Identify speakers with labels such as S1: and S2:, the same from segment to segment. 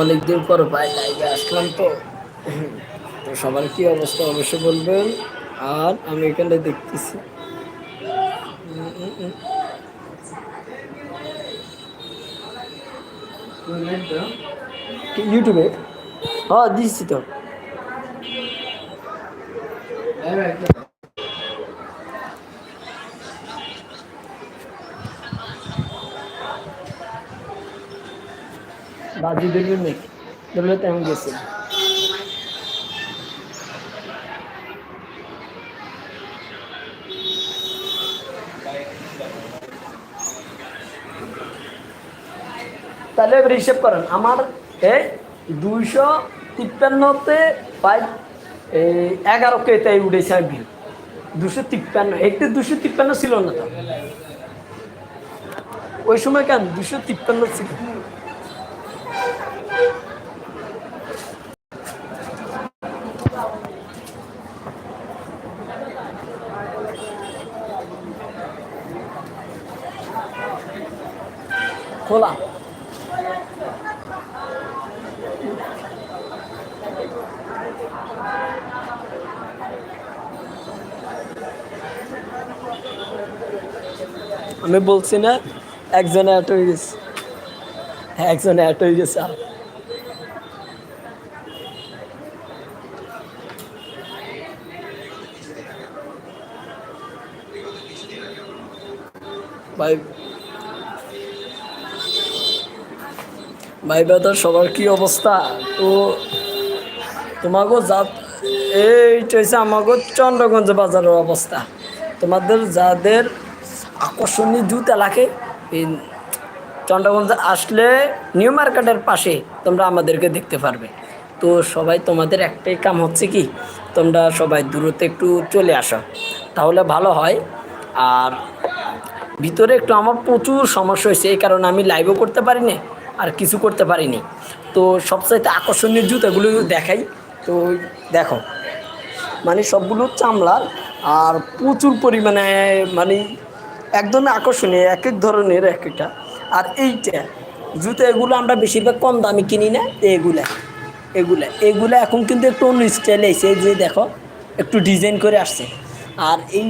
S1: অনেকদিন পর ভাই লাইভে আসলাম তো। তো সবার কি অবস্থা অবশ্যই বলবেন। আর আমি এখানে দেখতেছি। ইউটিউবে হ্যাঁ দিচ্ছি তো ধরবে নাকি ধরলে তেমন গেছে। তাহলে হিসেব করেন, আমার এই দুইশো তিপ্পান্নতে প্রায় এগারো কে তাই উঠেছে আর ভিউ দুশো তিপ্পান্ন, একটু দুশো তিপ্পান্ন ছিল না তো? ওই সময় কেন দুশো তিপ্পান্ন ছিল? খোলা। আমি বলছি না একজন অ্যাট হয়ে গেছে। একজন অ্যাট হয়ে গেছে। ভাই বেদার সবার কি অবস্থা? তো তোমাকে যা এইটা হচ্ছে আমাকে চন্দ্রগঞ্জ বাজারের অবস্থা। তোমাদের যাদের আকর্ষণীয় জুতা লাগে এই চন্দ্রগঞ্জ আসলে নিউ মার্কেটের পাশে তোমরা আমাদেরকে দেখতে পারবে। তো সবাই তোমাদের একটাই কাম হচ্ছে কি, তোমরা সবাই দূরত্বে একটু চলে আসো, তাহলে ভালো হয়। আর ভিতরে একটু আমার প্রচুর সমস্যা হয়েছে, এই কারণে আমি লাইভও করতে পারিনি আর কিছু করতে পারিনি। তো সবচাইতে আকর্ষণীয় জুতাগুলো দেখাই। তো দেখো মানে সবগুলো চামড়ার আর প্রচুর পরিমাণে মানে একদমই আকর্ষণীয় এক এক ধরনের এক একটা। আর এইটা, জুতো এগুলো আমরা বেশিরভাগ কম দামি কিনি না, এগুলা এগুলা এগুলা এখন কিন্তু একটু অন্য স্টাইলে এসে যে দেখো, একটু ডিজাইন করে আসছে। আর এই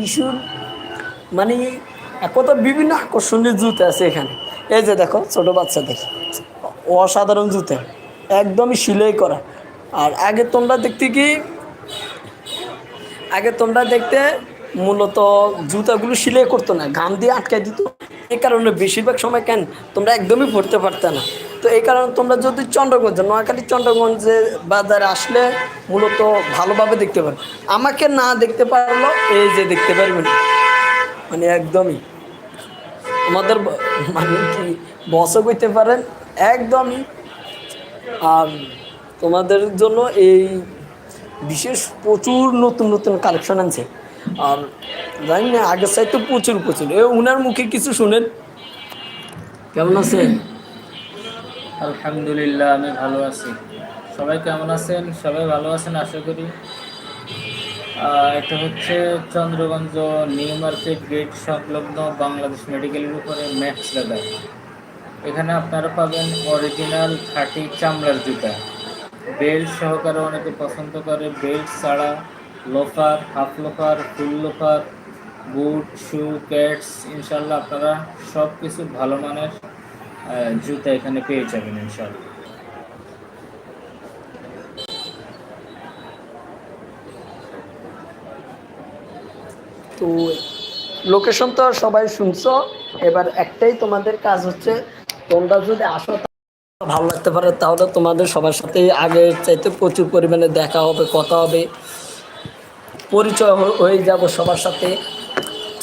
S1: মানে কত বিভিন্ন আকর্ষণীয় জুতো আছে এখানে। এই যে দেখো, ছোটো বাচ্চাদের অসাধারণ জুতো। একদমই সিলাই করা। আর আগে তোমরা দেখতে কি, আগে তোমরা দেখতে মূলত জুতাগুলো সিলাই করতো না, ঘাম দিয়ে আটকাই দিত। এই কারণে বেশিরভাগ সময় কেন, তোমরা একদমই পড়তে পারতে না। তো এই কারণে তোমরা যদি চন্দ্রগঞ্জ, নোয়াখালী, চন্দ্রগঞ্জে বাজারে আসলে মূলত ভালোভাবে দেখতে পারবে। আমাকে না দেখতে পারল এই যে দেখতে পারবেন। মানে একদমই। আমাদের মানে কি বসও করতে পারেন? একদমই। আর তোমাদের জন্য এই বিশেষ প্রচুর নতুন নতুন কালেকশন আনছে। আর জানি না, আগের সাইড তো প্রচুর প্রচুর। এ উনার মুখে কিছু শুনেন। কেমন আছেন?
S2: আলহামদুলিল্লাহ, আমি ভালো আছি। সবাই কেমন আছেন? সবাই ভালো আছেন, আশা করি। এটা হচ্ছে চন্দ্রগঞ্জ নিউ মার্কেট গেট সংলগ্ন বাংলাদেশ মেডিকেলের উপরে ম্যাক্স লেদার এখানে আপনারা পাবেন অরিজিনাল খাঁটি চামড়ার জুতা। বেল্ট সহকারে অনেকে পছন্দ করে, বেল্ট ছাড়া loafer, half loafer, full loafer, boot, shoe, cats, ইনশাল্লাহ আপনারা সব কিছু ভালো মানের জুতা এখানে পেয়ে যাবেন ইনশাল্লাহ।
S1: তো লোকেশন তো সবাই শুনছো, এবার একটাই তোমাদের কাজ হচ্ছে, তোমরা যদি আসো ভালো লাগতে পারে, তাহলে তোমাদের সবার সাথে আগে চাইতে প্রচুর পরিমাণে দেখা হবে, কথা হবে, পরিচয় হয়ে যাব সবার সাথে।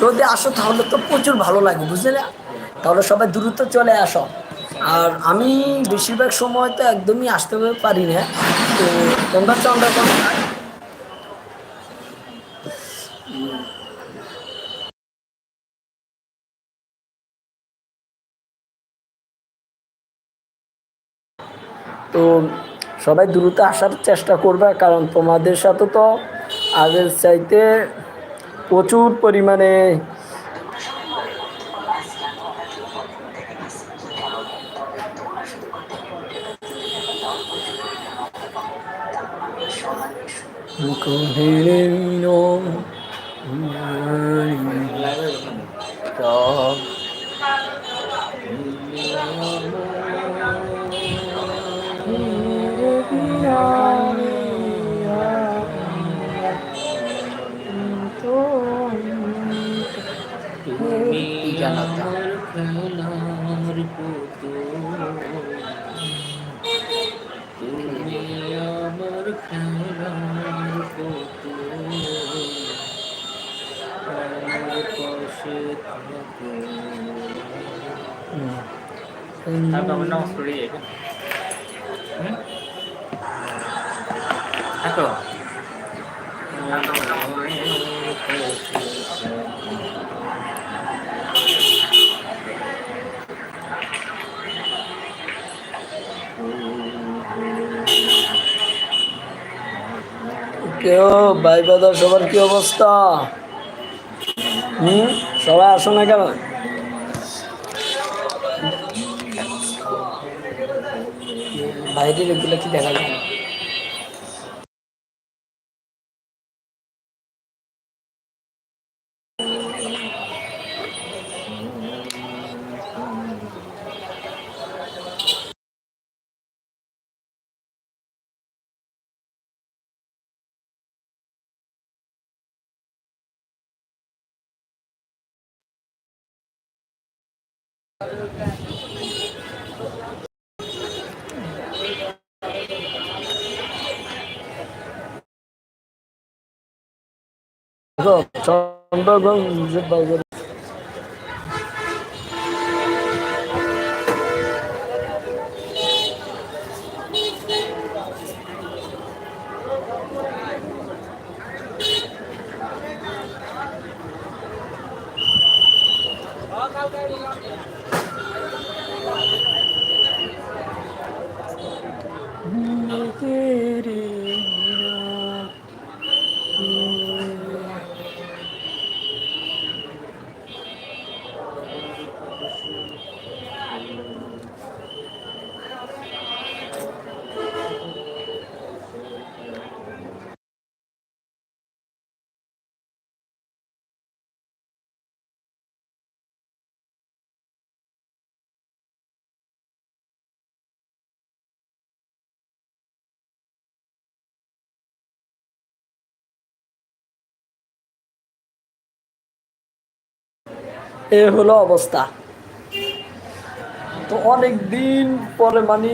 S1: যদি আসো তাহলে তো প্রচুর ভালো লাগে, বুঝলে? তাহলে সবাই দ্রুত চলে আসো। আর আমি বেশিরভাগ সময় তো একদমই আসতে পারি না, তো তোমরা চন্দ্রকোনা তো সবাই দ্রুত আসার চেষ্টা করবে, কারণ তোমাদের সাথে তো আগের চাইতে প্রচুর পরিমাণে ওটা?
S2: আমার খেলার পুতুল তুমি আমার খেলার পুতুল আমার পাশে
S1: কেউ ভাই বাদার সবার কি অবস্থা? হুম সবাই আসো না কেন? বাইরের এগুলো কি দেখা যায়? না? এ হলো অবস্থা। তো অনেক দিন পরে মানে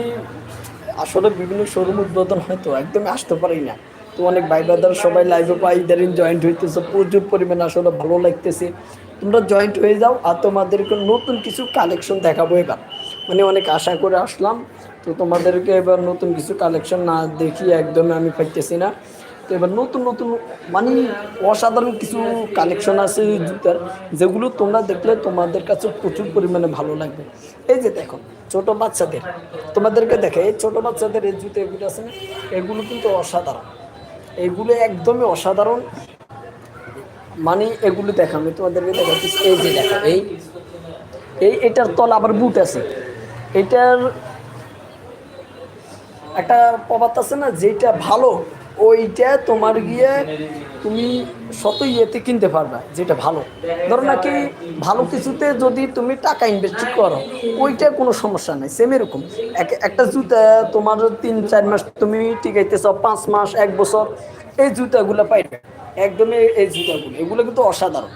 S1: আসলে বিভিন্ন শোরুম উদ্বোধন হয় তো, একদমই আসতে পারি না। তো অনেক ভাই ব্রাদার সবাই লাইভে পাই ইদারিং জয়েন্ট হইতেছে, প্রচুর পরিমাণে আসলে ভালো লাগতেছে। তোমরা জয়েন্ট হয়ে যাও আর তোমাদেরকে নতুন কিছু কালেকশন দেখাবো এবার। মানে অনেক আশা করে আসলাম, তো তোমাদেরকে এবার নতুন কিছু কালেকশন না দেখি একদমই আমি পাইতেছি না। তো এবার নতুন নতুন মানে অসাধারণ কিছু কালেকশন আছে জুতার, যেগুলো তোমরা দেখলে তোমাদের কাছে প্রচুর পরিমাণে ভালো লাগবে। এই যে দেখো, ছোট বাচ্চাদের, তোমাদেরকে দেখে, এই ছোট বাচ্চাদের এই জুতো এগুলো আছে এগুলো কিন্তু অসাধারণ। এগুলো একদমই অসাধারণ। মানে এগুলো দেখো, আমি তোমাদেরকে দেখাচ্ছি, এই যে দেখো, এই এই এটার তল আবার বুট আছে। এটার একটা প্রবাদ আছে না, যেটা ভালো ওইটা তোমার গিয়ে তুমি শত ইয়েতে কিনতে পারবে, যেটা ভালো। ধরো নাকি ভালো কিছুতে যদি তুমি টাকা ইনভেস্ট করো, ওইটা কোনো সমস্যা নাই সেম এরকম। এক- একটা জুতা তোমার তিন, চার মাস তুমি টিকাইতেছ, পাঁচ মাস, এক বছর, এই জুতাগুলো পাইবে। একদমই এই জুতাগুলো, এগুলো কিন্তু অসাধারণ।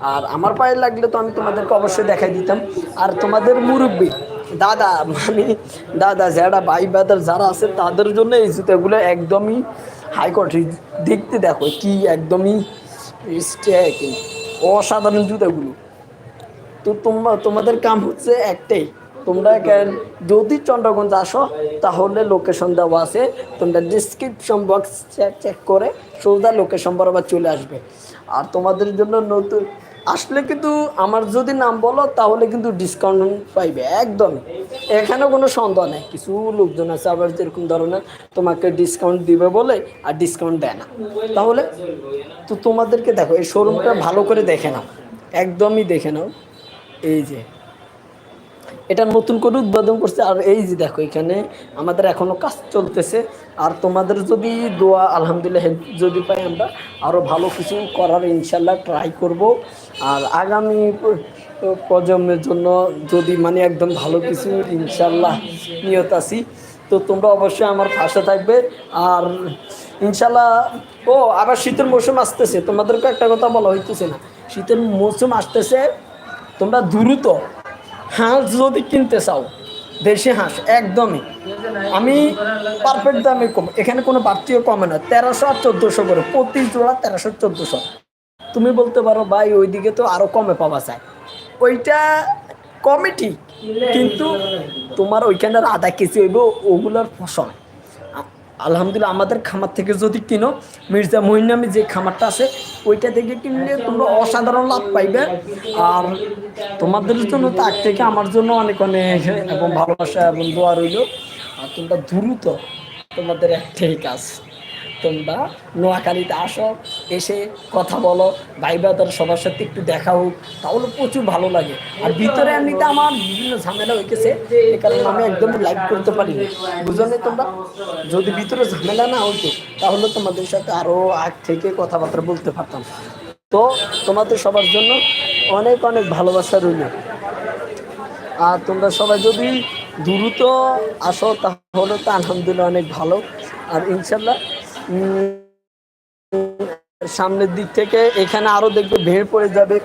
S1: আর আমার পায়ে লাগলে তো আমি তোমাদেরকে অবশ্যই দেখাই দিতাম। আর তোমাদের মুরব্বী দাদা মানে দাদা, যারা ভাই বাদার যারা আছে তাদের জন্য এই জুতাগুলো একদমই হাই কোয়ালিটি দেখতে দেখো, কি একদমই অসাধারণ জুতাগুলো। তো তোমরা, তোমাদের কাম হচ্ছে একটাই, তোমরা যদি চন্দ্রগঞ্জ আসো, তাহলে লোকেশন দেওয়া আছে। তোমরা ডিসক্রিপশন বক্স চেক করে সোজা লোকেশন বরাবর চলে আসবে। আর তোমাদের জন্য নতুন আসলে কিন্তু আমার যদি নাম বলো, তাহলে কিন্তু ডিসকাউন্ট পাইবে একদম এখানে কোনো সন্দেহ নেই। কিছু লোকজন আছে আবার যেরকম ধরনের, তোমাকে ডিসকাউন্ট দিবে বলে আর ডিসকাউন্ট দেয় না। তাহলে তো তোমাদেরকে দেখো, এই শোরুমটা ভালো করে দেখে নাও। একদমই দেখে নাও। এই যে এটা নতুন করে উদ্বোধন করছে। আর এই যে দেখো এখানে আমাদের এখনও কাজ চলতেছে। আর তোমাদের যদি দোয়া, আলহামদুলিল্লাহ হেল্প যদি পাই আমরা আরও ভালো কিছু করার ইনশাল্লাহ ট্রাই করব। আর আগামী প্রজন্মের জন্য যদি মানে একদম ভালো কিছু ইনশাল্লাহ নিয়ত আছি, তো তোমরা অবশ্যই আমার পাশে থাকবে। আর ইনশাল্লাহ, ও, আবার শীতের মৌসুম আসতেছে। তোমাদেরকে একটা কথা বলা হইতেছে না। শীতের মৌসুম আসতেছে, তোমরা দ্রুত হাঁস যদি কিনতে চাও, দেশি হাঁস, একদমই। আমি পারফেক্ট দামে কম। এখানে কোনো বাড়তিও কমে না, তেরোশো আর চোদ্দোশো করে। প্রতি জোড়া তেরোশো, চোদ্দোশো। তুমি বলতে পারো, ভাই, ওইদিকে তো আরও কমে পাওয়া যায়। ওইটা কমে ঠিক, কিন্তু তোমার ওইখানে আধা কেজি হইব ওগুলোর ফসল। আলহামদুলিল্লাহ, আমাদের খামার থেকে যদি কিনো, মির্জা মহিন নামে যে খামারটা আছে, ওইটা থেকে কিনলে তোমরা অসাধারণ লাভ পাইবে। আর তোমাদের জন্য তার থেকে আমার জন্য অনেক অনেক এবং ভালোবাসা এবং দোয়া রইল। আর তোমরা দ্রুত তোমাদের একটাই কাজ তোমরা নোয়াখালীতে আসো, এসে কথা বলো, ভাই বাদার সবার সাথে একটু দেখা হোক, তাহলে প্রচুর ভালো লাগে। আর ভিতরে এমনিতে আমার বিভিন্ন ঝামেলা হয়ে গেছে এই কারণে আমি একদম লাইভ করতে পারি বুঝলে তোমরা? যদি ভিতরে ঝামেলা না হতো তাহলে তোমাদের সাথে আরও আগ থেকে কথাবার্তা বলতে পারতাম। তো তোমাদের সবার জন্য অনেক অনেক ভালোবাসা রইল। আর তোমরা সবাই যদি দ্রুত আসো, তাহলে তো আলহামদুলিল্লাহ অনেক ভালো। আর ইনশাল্লাহ সামনের দিক থেকে এখানে আরও দেখবে ভিড় পড়ে যাবে।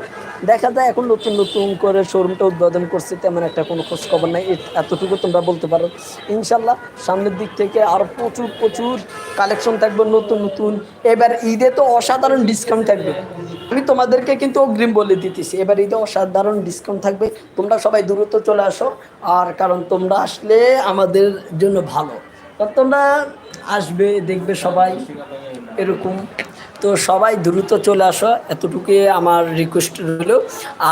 S1: দেখা যায় এখন নতুন নতুন করে শোরুমটা উদ্বোধন করছে, তেমন একটা কোনো খোঁজ খবর নাই এতটুকু তোমরা বলতে পারো। ইনশাল্লাহ সামনের দিক থেকে আরও প্রচুর প্রচুর কালেকশন থাকবে, নতুন নতুন। এবার ঈদে তো অসাধারণ ডিসকাউন্ট থাকবে। আমি তোমাদেরকে কিন্তু অগ্রিম বলে দিতেছি, এবার ঈদে অসাধারণ ডিসকাউন্ট থাকবে। তোমরা সবাই দ্রুত চলে আসো, আর কারণ তোমরা আসলে আমাদের জন্য ভালো। তোমরা আসবে, দেখবে সবাই এরকম। তো সবাই দ্রুত চলে আসো এতটুকু আমার রিকোয়েস্ট রইল।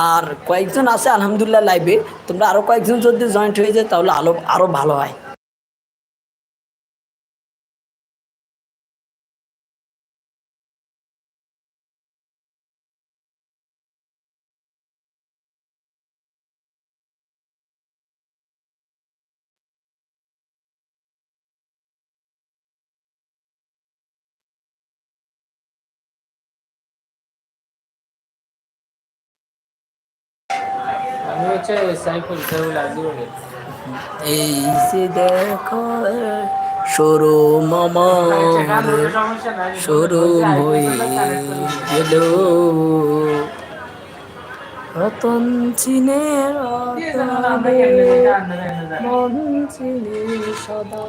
S1: আর কয়েকজন আছে আলহামদুলিল্লাহ লাইভে তোমরা আরও কয়েকজন যদি জয়েন্ট হয়ে যায়, তাহলে আরও আরও ভালো হয়।
S2: আমি হচ্ছে সাইফুল সাইফুল আজিউল
S1: এই যে দেখো সরু মামার সরু হয়ে গেল। রতন চিনে মন চিনে সদা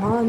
S1: মন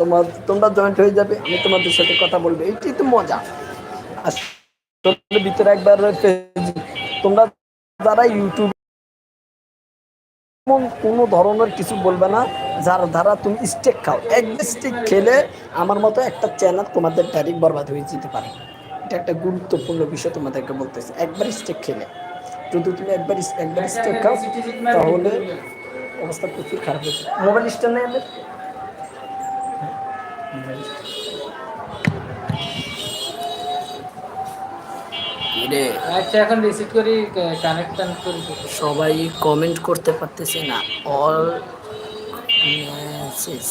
S1: তোমার, তোমরা জয়েন্ট হয়ে যাবে, আমি তোমাদের সাথে কথা বলব। এটাই তো মজা। ভিতরে একবার তোমরা যারা ইউটিউব কোনো ধরনের কিছু বলবে না, যার দ্বারা তুমি স্টেক খাও। এক স্টেক খেলে আমার মতো একটা চ্যানেল তোমাদের ডাইরেক্ট বরবাদ হয়ে যেতে পারে। এটা একটা গুরুত্বপূর্ণ বিষয় তোমাদেরকে বলতেছে। একবার স্টেক খেলে। যদি তুমি একবার একবার স্টেক খাও, তাহলে অবস্থা প্রচুর খারাপ হয়েছে মোবাইল স্ট্যান্ড নেই আমাদের?
S2: আচ্ছা এখন রিসিভ করি কানেক্ট কানেক্ট করি।
S1: সবাই কমেন্ট করতে পারতেছে না। অল মেসেজ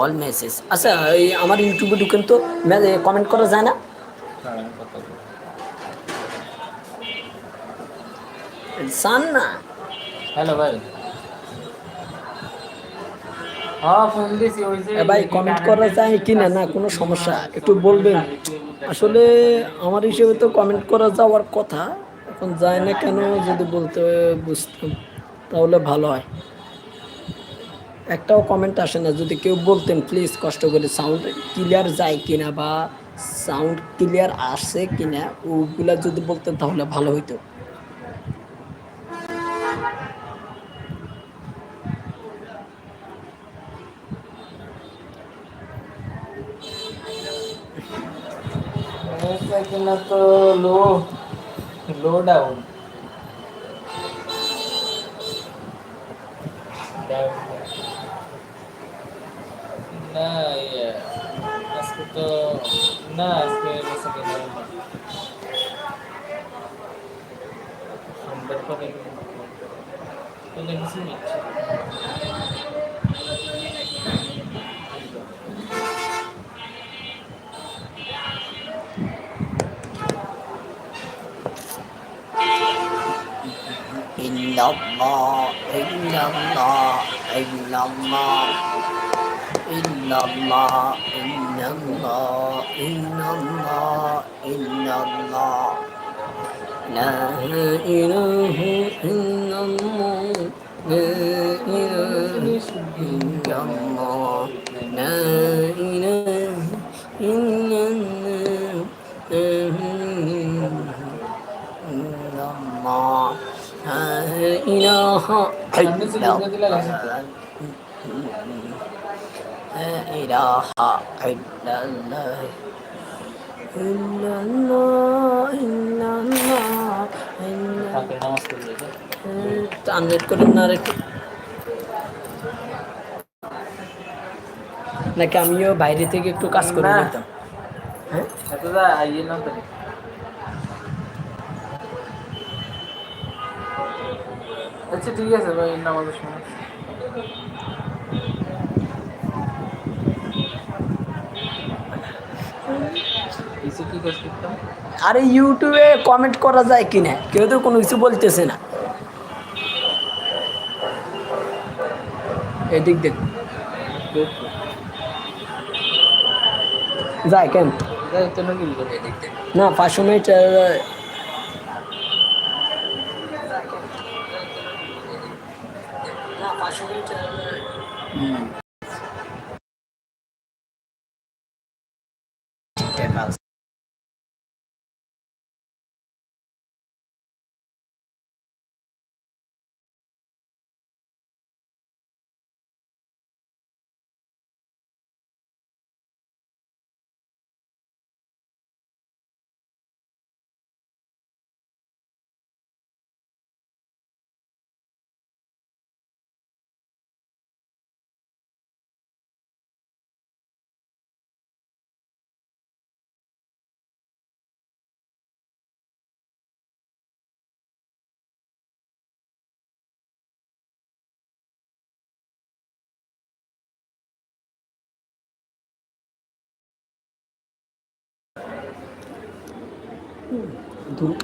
S1: অল মেসেজ আচ্ছা এই আমার ইউটিউবে ঢুকেন তো কমেন্ট করা যায় না? সান না।
S2: হ্যালো ভাই।
S1: ভাই কমেন্ট করা যায় কি না না কোনো সমস্যা। একটু বলবেন। আসলে আমার হিসেবে তো কমেন্ট করা যাওয়ার কথা। এখন যায় না কেন যদি বলতে বুঝতাম তাহলে ভালো হয়। একটাও কমেন্ট আসে না। যদি কেউ বলতেন প্লিজ কষ্ট করে সাউন্ড ক্লিয়ার যায় কিনা বা সাউন্ড ক্লিয়ার আসে কিনা ওগুলা যদি বলতেন তাহলে ভালো হইতো।
S2: বেচা কিনা তো লো লো ডাউন না ইয়ে, আজকে তো না আজকে বেচা কিনা হয়নি। সোমবার পরে তাহলে কিছু
S1: إلا الله إلا الله إلا الله إلا الله إلا الله إلا الله إلا الله لا إله إلا الله لا إله إلا الله إله
S2: সামনে থেকে
S1: إلا
S2: উঠে দিলে লাগছে তো।
S1: لا إله إلا الله إلا الله إلا الله إلا
S2: ফাঁকে নামাজ পড়লে তো।
S1: আনলেট করেন না রেখে নাকি আমিও বাইরে থেকে একটু কাজ করে
S2: না।
S1: নিতাম হ্যাঁ
S2: আচ্ছা ঠিক আছে ভাই নামাজের সময়।
S1: আরে ইউটিউবে কমেন্ট করা যায় কি না কেউ তো কোনো কিছু বলতেছে না। এদিক দেখ। যায় কেন? না পাঁচশো মিনিট do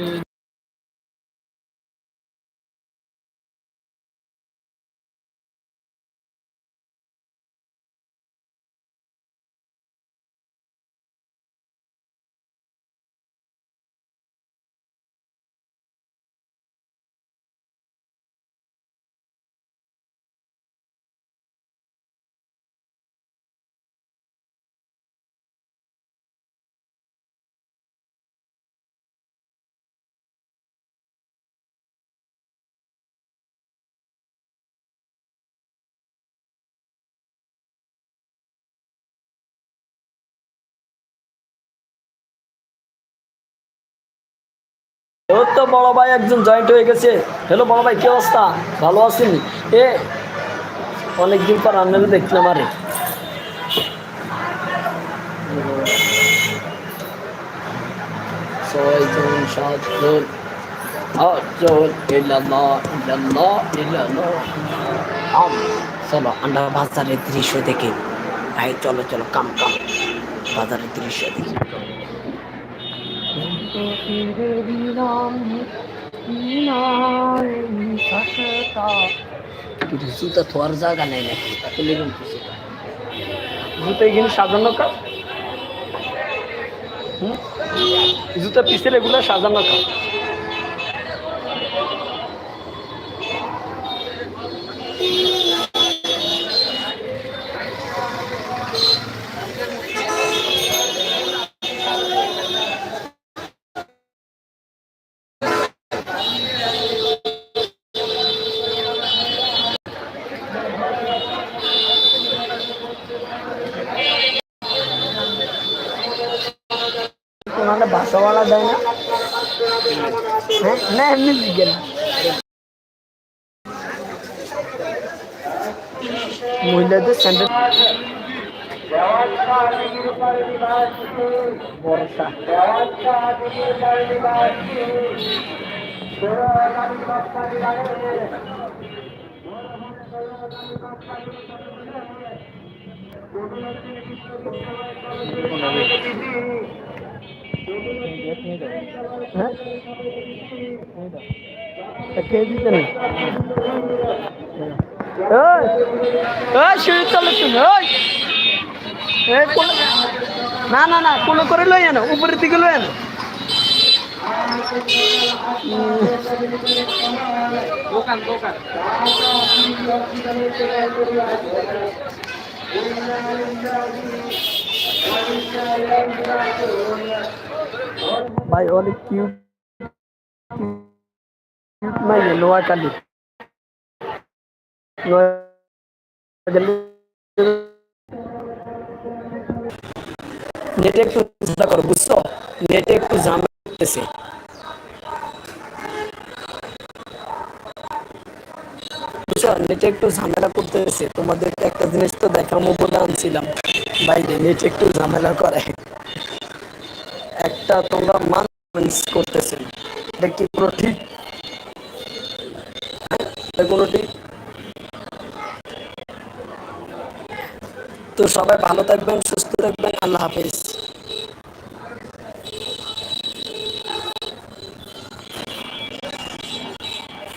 S1: good. তো বড় ভাই একজন জয়েন্ট হয়ে গেছে। হ্যালো, বড় ভাই, কি অবস্থা? ভালো এ, অনেকদিন পর আপনাকে দেখলাম, আরে। আম, চলো, আমরা বাজারের দৃশ্য দেখি। ভাই চলো চলো, কাম কাম। বাজারের দৃশ্য দেখি। কিন্তু জুতা থোয়ার জায়গা নেই নাকি? তাকে লেগুন জুতো এখানে সাজানো কাজ? জুতা পিসের এগুলো সাজানো কাজ তোমার বাসাওয়ালা দেয় না। হ্যাঁ? না এমনি দিকে মহিলাদের স্যান্ডেল বর্ষা। হ্যাঁ কে দিতে নেই ওই ওই ওই না না না কোলে করে লই আনো, উপরের দিকে লই আনো। ভাই অনেক কিউট। মাইয়ে নোয়াখালী নেটে একটু চিন্তা করো, বুঝছ? নেটে একটু ঝামেলা করতেছে। বুঝছ? নেটে একটু ঝামেলা করতেছে। তোমাদের একটা জিনিস তো দেখার মতো আনছিলাম বাইরে নেটে একটু ঝামেলা করে। একটা তোমরা মান করতেছে। এটা কি পুরো ঠিক? কোনো ঠিক? তো সবাই ভালো থাকবেন, সুস্থ থাকবেন, আল্লাহ হাফিজ।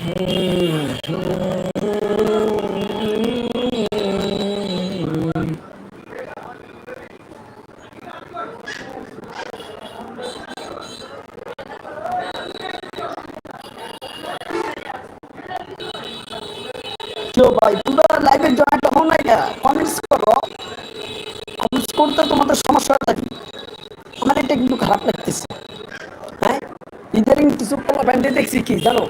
S1: হাফেজ তো ভাই তোমরা লাইভে জয়েন্ট হও না এটা কমেন্টস করো। কমেন্টস করতে তোমাদের সমস্যাটা কি আমার এটা কিন্তু খারাপ লাগতেছে। হ্যাঁ? ইদারিং কিছু প্যান্ডে দেখছি কি, জানো?